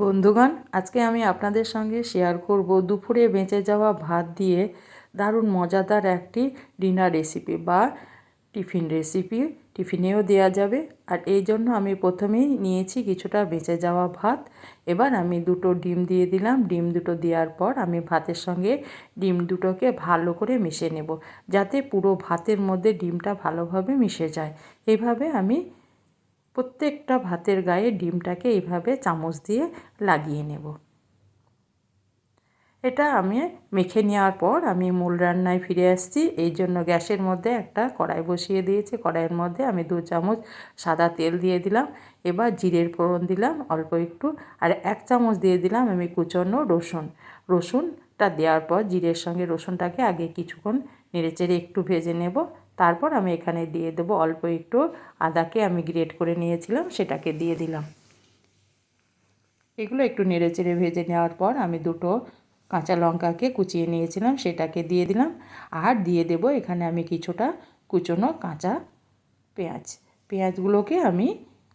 বন্ধুগণ, আজকে আমি আপনাদের সঙ্গে শেয়ার করব দুপুরে বেঁচে যাওয়া ভাত দিয়ে দারুণ মজাদার একটি ডিনার রেসিপি বা টিফিন রেসিপি টিফিনেও দেওয়া যাবে। আর এই জন্য আমি প্রথমেই নিয়েছি কিছুটা বেঁচে যাওয়া ভাত। এবার আমি দুটো ডিম দিয়ে দিলাম। ডিম দুটো দেওয়ার পর আমি ভাতের সঙ্গে ডিম দুটোকে ভালো করে মিশে নেব, যাতে পুরো ভাতের মধ্যে ডিমটা ভালোভাবে মিশে যায়। এইভাবে আমি প্রত্যেকটা ভাতের গায়ে ডিমটাকে এইভাবে চামচ দিয়ে লাগিয়ে নেব। এটা আমি মেখে নেওয়ার পর আমি মূল রান্নায় ফিরে আসছি। এই জন্য গ্যাসের মধ্যে একটা কড়াই বসিয়ে দিয়েছি। কড়াইয়ের মধ্যে আমি দু চামচ সাদা তেল দিয়ে দিলাম। এবার জিরের ফোড়ন দিলাম অল্প একটু। আর এক চামচ দিয়ে দিলাম আমি কুচনো রসুন। রসুনটা দেওয়ার পর জিরের সঙ্গে রসুনটাকে আগে কিছুক্ষণ নেড়েচেড়ে একটু ভেজে নেব। তারপর আমি এখানে দিয়ে দেবো অল্প একটু আদাকে আমি গ্রেট করে নিয়েছিলাম, সেটাকে দিয়ে দিলাম। এগুলো একটু নেড়ে চেড়ে ভেজে নেওয়ার পর আমি দুটো কাঁচা লঙ্কাকে কুচিয়ে নিয়েছিলাম, সেটাকে দিয়ে দিলাম। আর দিয়ে দেব এখানে আমি কিছুটা কুচনো কাঁচা পেঁয়াজ। পেঁয়াজগুলোকে আমি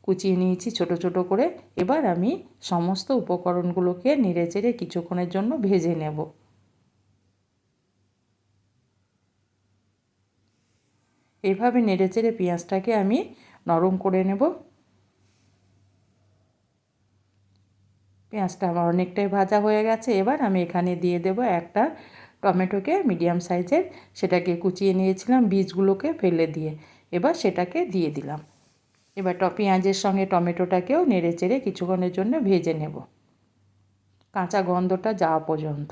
কুচিয়ে নিয়েছি ছোট ছোট করে। এবার আমি সমস্ত উপকরণগুলোকে নেড়ে চেড়ে কিছুক্ষণের জন্য ভেজে নেব। এভাবে নেড়ে চেড়ে পেঁয়াজটাকে আমি নরম করে নেব। পেঁয়াজটা আমার অনেকটাই ভাজা হয়ে গেছে। এবার আমি এখানে দিয়ে দেব একটা টমেটোকে মিডিয়াম সাইজের সেটাকে কুচিয়ে নিয়েছিলাম বীজগুলোকে ফেলে দিয়ে। এবার সেটাকে দিয়ে দিলাম। এবার ট পেঁয়াজের সঙ্গে টমেটোটাকেও নেড়ে চেড়ে কিছুক্ষণের জন্য ভেজে নেব। কাঁচা গন্ধটা যাওয়া পর্যন্ত।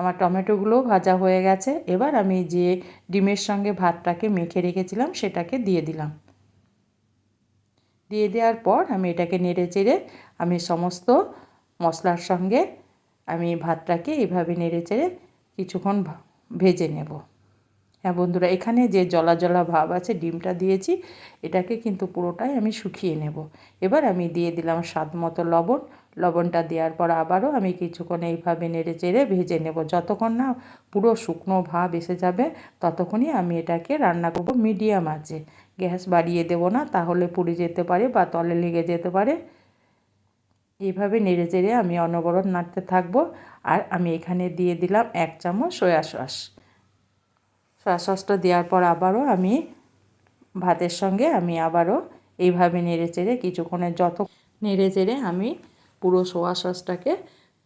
আমার টমেটোগুলোও ভাজা হয়ে গেছে। এবার আমি যে ডিমের সঙ্গে ভাতটাকে মেখে রেখেছিলাম, সেটাকে দিয়ে দিলাম। দিয়ে দেওয়ার পর আমি এটাকে নেড়ে চেড়ে আমি সমস্ত মশলার সঙ্গে আমি ভাতটাকে এইভাবে নেড়ে চেড়ে কিছুক্ষণ ভেজে নেব। হ্যাঁ বন্ধুরা, এখানে যে জলা জলা ভাব আছে, ডিমটা দিয়েছি, এটাকে কিন্তু পুরোটাই আমি শুকিয়ে নেব। এবার আমি দিয়ে দিলাম স্বাদ মতো লবণ। লবণটা দেওয়ার পর আবারও আমি কিছুক্ষণ এইভাবে নেড়ে চেড়ে ভেজে নেব। যতক্ষণ না পুরো শুকনো ভাব এসে যাবে, ততক্ষণই আমি এটাকে রান্না করব মিডিয়াম আছে গ্যাস বাড়িয়ে দেবো না, তাহলে পুড়ে যেতে পারে বা তলে লেগে যেতে পারে। এইভাবে নেড়ে চেড়ে আমি অনবরত নাড়তে থাকব আর আমি এখানে দিয়ে দিলাম এক চামচ সয়া সস। সয়া সসটা দেওয়ার পর আবারও আমি ভাতের সঙ্গে আমি আবারও এইভাবে নেড়ে চেড়ে কিছুক্ষণের যত নেড়ে চেড়ে আমি পুরো সোয়া সসটাকে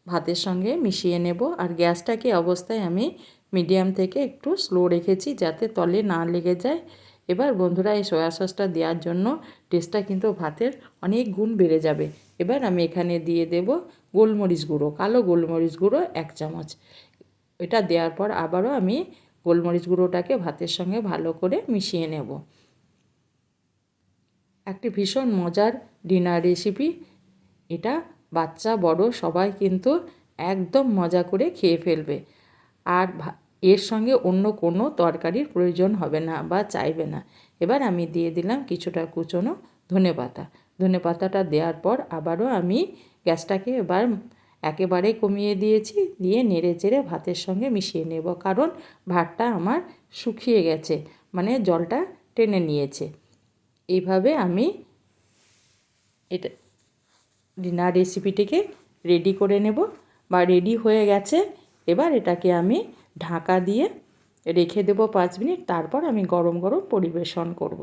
ভাতের সঙ্গে মিশিয়ে নেব। আর গ্যাসটাকে অবস্থায় আমি মিডিয়াম থেকে একটু স্লো রেখেছি যাতে তলে না লেগে যায়। এবার বন্ধুরা এই সয়া সসটা দেওয়ার জন্য টেস্টটা কিন্তু ভাতের অনেক গুণ বেড়ে যাবে। এবার আমি এখানে দিয়ে দেব গোলমরিচ গুঁড়ো, কালো গোলমরিচ গুঁড়ো এক চামচ। এটা দেওয়ার পর আবারও আমি গোলমরিচ গুঁড়োটাকে ভাতের সঙ্গে ভালো করে মিশিয়ে নেব। একটি ভীষণ মজার ডিনার রেসিপি। এটা বাচ্চা, বড়, সবাই কিন্তু একদম মজা করে খেয়ে ফেলবে। আর এর সঙ্গে অন্য কোনো তরকারির প্রয়োজন হবে না বা চাইবে না। এবার আমি দিয়ে দিলাম কিছুটা কুচনো ধনে পাতা। ধনে পাতাটা দেওয়ার পর আবারও আমি গ্যাসটাকে এবার একেবারে কমিয়ে দিয়েছি, দিয়ে নেড়ে চেড়ে ভাতের সঙ্গে মিশিয়ে নেব। কারণ ভাতটা আমার শুকিয়ে গেছে মানে জলটা টেনে নিয়েছে। এইভাবে আমি এটা ডিনার রেসিপিটিকে রেডি করে নেব বা রেডি হয়ে গেছে। এবার এটাকে আমি ঢাকা দিয়ে রেখে দেবো পাঁচ মিনিট। তারপর আমি গরম গরম পরিবেশন করব।